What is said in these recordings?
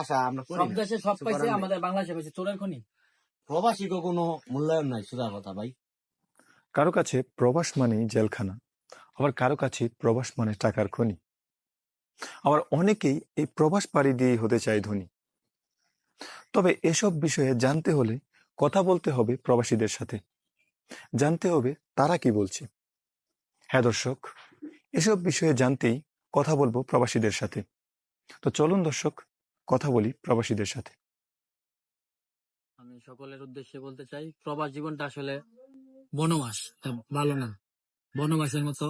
আশা আমরা সব দেশে সব পাইছে আমাদের বাংলাদেশে পাইছে। চোরের খনি প্রবাসীকে কোনো মূল্যায়ন নাই সোজা কথা ভাই। কারও কাছে প্রবাস মানেই জেলখানা আবার কারও কাছে প্রবাস মানে টাকার খনি। আবার অনেকেই এই প্রবাস পাড়ি দিয়েই হতে চায় ধনী। তবে এসব বিষয়ে জানতে হলে কথা বলতে হবে প্রবাসীদের সাথে। জানতে হবে তারা কি বলছে। হ্যাঁ দর্শক এসব বিষয়ে জানতেই কথা বলব প্রবাসীদের সাথে। তো চলুন দর্শক কথা বলি প্রবাসীদের সাথে। আমি সকলের উদ্দেশ্যে বলতে চাই, প্রবাস জীবনটা আসলে বনবাস ভালো না। বনবাসের মতো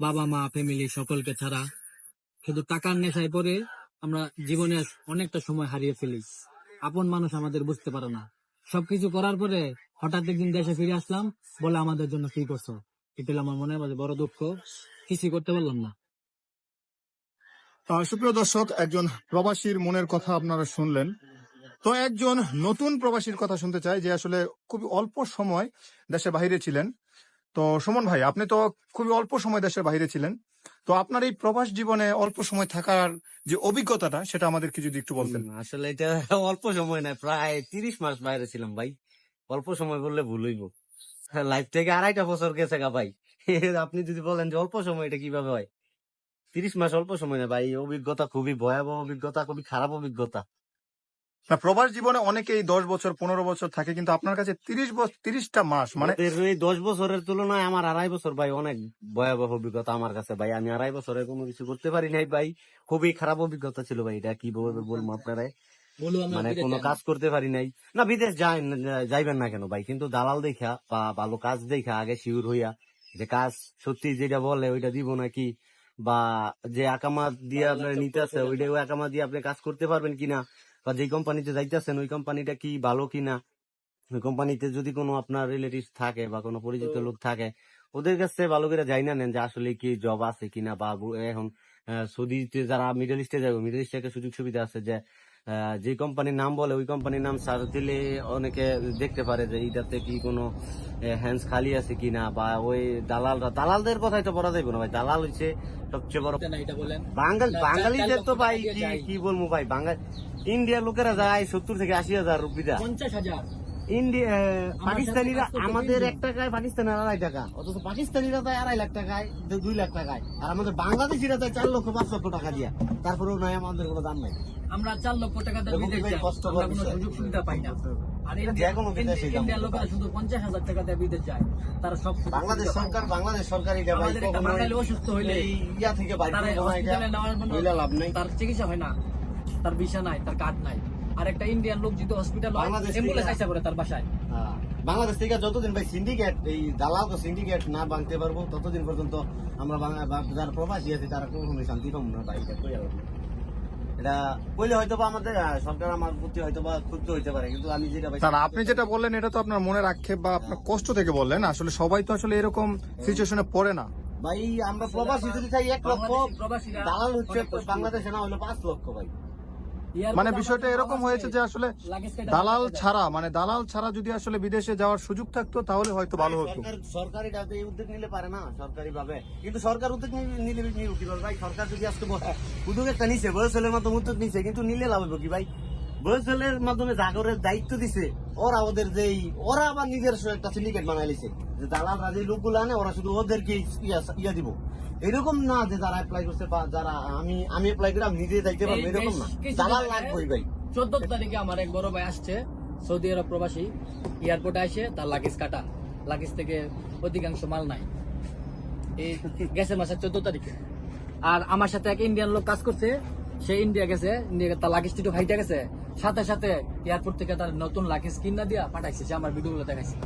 বাবা, মা ফ্যামিলি সকলকে ছাড়া শুধু টাকার নেশায় পরে আমরা জীবনে অনেকটা সময় হারিয়ে ফেলি। আপন মানুষ আমাদের বুঝতে পারে না। সবকিছু করার পরে হঠাৎ একদিন দেশে ফিরে আসলাম, বলে আমাদের জন্য কি করছ? এটা আমার মনে মাঝে বড় দুঃখ, কিছুই করতে পারলাম না। সুপ্রিয় দর্শক, একজন প্রবাসীর মনের কথা আপনারা শুনলেন। তো একজন নতুন প্রবাসীর কথা শুনতে চাই, যে আসলে খুবই অল্প সময় দেশের বাইরে ছিলেন। তো সুমন ভাই, আপনি তো খুবই অল্প সময় দেশের বাইরে ছিলেন। তো আপনার এই প্রবাস জীবনে অল্প সময় থাকার যে অভিজ্ঞতাটা, সেটা আমাদেরকে যদি একটু বলতেন। আসলে এটা অল্প সময় না, প্রায় তিরিশ মাস বাইরে ছিলাম ভাই। অল্প সময় বললে ভুল হইব। লাইফ থেকে আড়াইটা বছর গেছে গা ভাই। আপনি যদি বলেন যে অল্প সময়, এটা কীভাবে হয়? তিরিশ মাস অল্প সময় না ভাই অভিজ্ঞতা খুবই ভয়াবহ অভিজ্ঞতা খুবই খারাপ অভিজ্ঞতা। না প্রবাস জীবনে অনেকেই দশ বছর পনেরো বছর থাকে কিন্তু আপনার কাছে তিরিশ বছর তিরিশটা মাস মানে এই দশ বছরের তুলনায় আমার আড়াই বছর ভাই অনেক ভয়াবহ অভিজ্ঞতা আমার কাছে ভাই। আমি আড়াই বছরে কোনো কিছু করতে পারি নাই ভাই। খুবই খারাপ অভিজ্ঞতা ছিল ভাই এটা কি বলব বলব আপনারা? মানে কোনো কাজ করতে পারি নাই। না বিদেশ যাই যাইবেন না কেন ভাই কিন্তু দালাল দেখা বা ভালো কাজ দেখা আগে শিওর হইয়া যে কাজ সত্যি যেটা বলে ওইটা দিব নাকি? বা যে আকামা দিয়ে আপনার নিতে আছে ওইটা ওই আকামা দিয়ে আপনি কাজ করতে পারবেন কিনা? বা যে কোম্পানিতে যাইতেছেন ওই কোম্পানিটা কি ভালো কিনা? ওই কোম্পানিতে যদি কোনো আপনার রিলেটিভ থাকে বা কোনো পরিচিত লোক থাকে ওদের কাছে ভালো করে যাই না নেন যে আসলে কি জব আছে কিনা বা এখন সৌদিতে যারা মিডল ইস্টে যাবে মিডল ইস্টে একটা সুযোগ সুবিধা আছে যে যে কোম্পানির নাম বলে ওই কোম্পানির নাম সার্চ দিলে অনেকে দেখতে পারে যে এইটাতে কি কোনো হ্যান্ডস খালি আছে কি না বা ওই দালালরা দালালদের কথাই তো বলা যাবে না ভাই। দালাল হচ্ছে সবচেয়ে বড় বাঙালি বাঙাল বাঙালিদের তো ভাই। কি বলব ভাই? বাঙালি ইন্ডিয়ার লোকেরা যায় সত্তর থেকে আশি হাজার রুপিদা পঞ্চাশ হাজার। ইন্ডিয়া পাকিস্তানিরা আমাদের এক টাকায় পাকিস্তানের আড়াই টাকা। অথচ পাকিস্তানিরা দেয় আড়াই লাখ টাকায় দুই লাখ টাকায়। আর আমাদের বাংলাদেশিরা দেয় চার লক্ষ পাঁচ লক্ষ টাকা দিয়া। তারপরেও নাই আমাদের কোনো দাম নাই। আমরা চার লক্ষ টাকা দিয়ে বিদেশ যাই। আমরা কোনো সুযোগ সুবিধা পাই না। আর। ইন্ডিয়ার লোকেরা শুধু পঞ্চাশ হাজার টাকা দিয়ে বিদেশ যায়। তারা সব বাংলাদেশ সরকার বাংলাদেশ সরকার এটা বাঙালি অসুস্থ হইলে ইয়া থেকে বাইরে তারা নেওয়ার জন্য চিকিৎসা হয় না। তার ভিসা নাই তার কার্ড নাই। আর একটা ইন্ডিয়ান লোক যদি হসপিটাল হয় অ্যাম্বুলেন্স আইসা করে তার বাসায়। হ্যাঁ। বাংলাদেশ থেকে যতদিন ভাই সিন্ডিকেট এই দালাল তো সিন্ডিকেট না ভাঙতে পারব ততদিন পর্যন্ত আমরা যারা প্রবাসী আছি তারা কখনোই শান্তি পাবো না ভাই এটা কই এটা কইলে হয়তো বা আমাদের সরকার আমার প্রতি হয়তো বা ক্ষুব্ধ হইতে পারে কিন্তু আমি যেটা ভাই আপনি যেটা বললেন এটা তো আপনার মনের আক্ষেপ বা আপনার কষ্ট থেকে বললেন আসলে সবাই তো আসলে এরকম সিচুয়েশনে পড়ে না। ভাই আমরা প্রবাসী যদি চাই এক লক্ষ বাংলাদেশি দালাল হচ্ছে বাংলাদেশে না হলো পাঁচ লক্ষ ভাই। মানে বিষয়টা এরকম হয়েছে যে আসলে দালাল ছাড়া মানে দালাল ছাড়া যদি আসলে বিদেশে যাওয়ার সুযোগ থাকতো তাহলে হয়তো ভালো হতো। সরকার এই উদ্যোগ নিলে পারে না সরকারি ভাবে কিন্তু সরকার উদ্যোগ নিলে কি বল ভাই সরকার যদি আজকে উদ্যোগ একটা নিছে বয়সেলের মাধ্যমে উদ্যোগ নিছে কিন্তু নিলে লাভ হবে কি ভাই? বয়সেলের মাধ্যমে জাগরের দায়িত্ব দিছে ওরা ওদের যেই ওরা আবার নিজের একটা সিন্ডিকেট বানাই লিছে। যে দালালরা যে লোকগুলো আনে ওরা শুধু ওদেরকে ইয়া- দিব। এরকম না যে যারা অ্যাপ্লাই করছে বা যারা আমি আমি অ্যাপ্লাই করে আমি নিজে যাইতে পারব এরকম না। দালাল লাগবেই ভাই। চোদ্দ তারিখে আমার এক বড় ভাই আসছে সৌদি আরব প্রবাসী। এয়ারপোর্টে আসে তার লাগেজ কাটা। লাগেজ থেকে অধিকাংশ মাল নাই। এই গেছে মাসের চোদ্দ তারিখে। আর আমার সাথে এক ইন্ডিয়ান লোক কাজ করছে সে ইন্ডিয়া গেছে ইন্ডিয়া তার লাগেজ টিটু খাইতে গেছে। সাথে সাথে এয়ারপোর্ট থেকে তার নতুন লাগেজ কিনা দিয়া পাঠাইছে সে আমার ভিডিওগুলো দেখাইছে।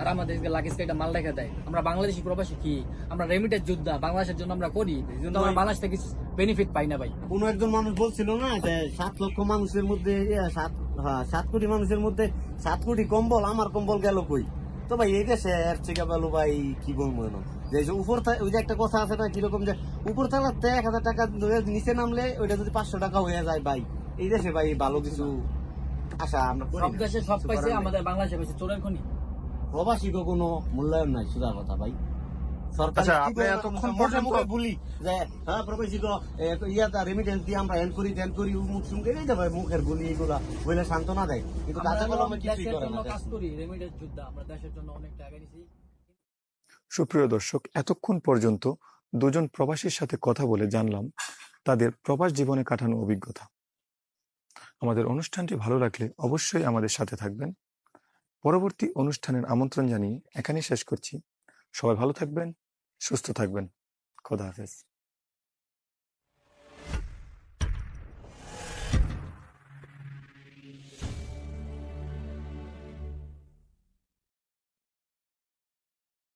আর আমাদের লাগেজ কেটে মাল রেখে দেয়। আমরা বাংলাদেশি প্রবাসী কি? আমরা রেমিটেড যোদ্ধা বাংলাদেশের জন্য আমরা করি। কিন্তু আমরা বাংলাদেশ থেকে বেনিফিট পাই না ভাই। কোন একজন মানুষ বলছিল না যে সাত লক্ষ মানুষের মধ্যে সাত হ্যাঁ, সাত কোটি মানুষের মধ্যে সাত কোটি কম্বল আমার কম্বল গেল কই? তো ভাই এই দেশে এর থেকে ভালো ভাই কি বলব না যে উপর ওই যে একটা কথা আছে না কীরকম যে উপর থাকাতে এক হাজার টাকা নিচে নামলে ওইটা যদি পাঁচশো টাকা হয়ে যায় ভাই। এই দেশে ভাই ভালো কিছু আশা আমরা সব দেশে সব পাইছে আমাদের বাংলাদেশে পাইছে চোরের খনি। প্রবাসীকে কোনো মূল্যায়ন নাই সোজা কথা ভাই। সরকার আচ্ছা, বলি যে হ্যাঁ প্রবাসী ইয়াটা রেমিটেন্স দিয়ে আমরা এন করি টেন করি মুখ শুনকে এই যাবে মুখের গুলি এগুলা বলে সান্ত্বনা দেয়। কিন্তু আমরা কলমে কিছুই করে না কাজ করি রেমিডেন্স যোদ্ধা আমরা দেশের জন্য অনেক টাকা নিছি সুপ্রিয় দর্শক এতক্ষণ পর্যন্ত দুজন প্রবাসীর সাথে কথা বলে জানলাম তাদের প্রবাস জীবনে কাটানো অভিজ্ঞতা। আমাদের অনুষ্ঠানটি ভালো লাগলে অবশ্যই আমাদের সাথে থাকবেন। পরবর্তী অনুষ্ঠানের আমন্ত্রণ জানিয়ে এখানেই শেষ করছি। সবাই ভালো থাকবেন সুস্থ থাকবেন। খোদা হাফেজ।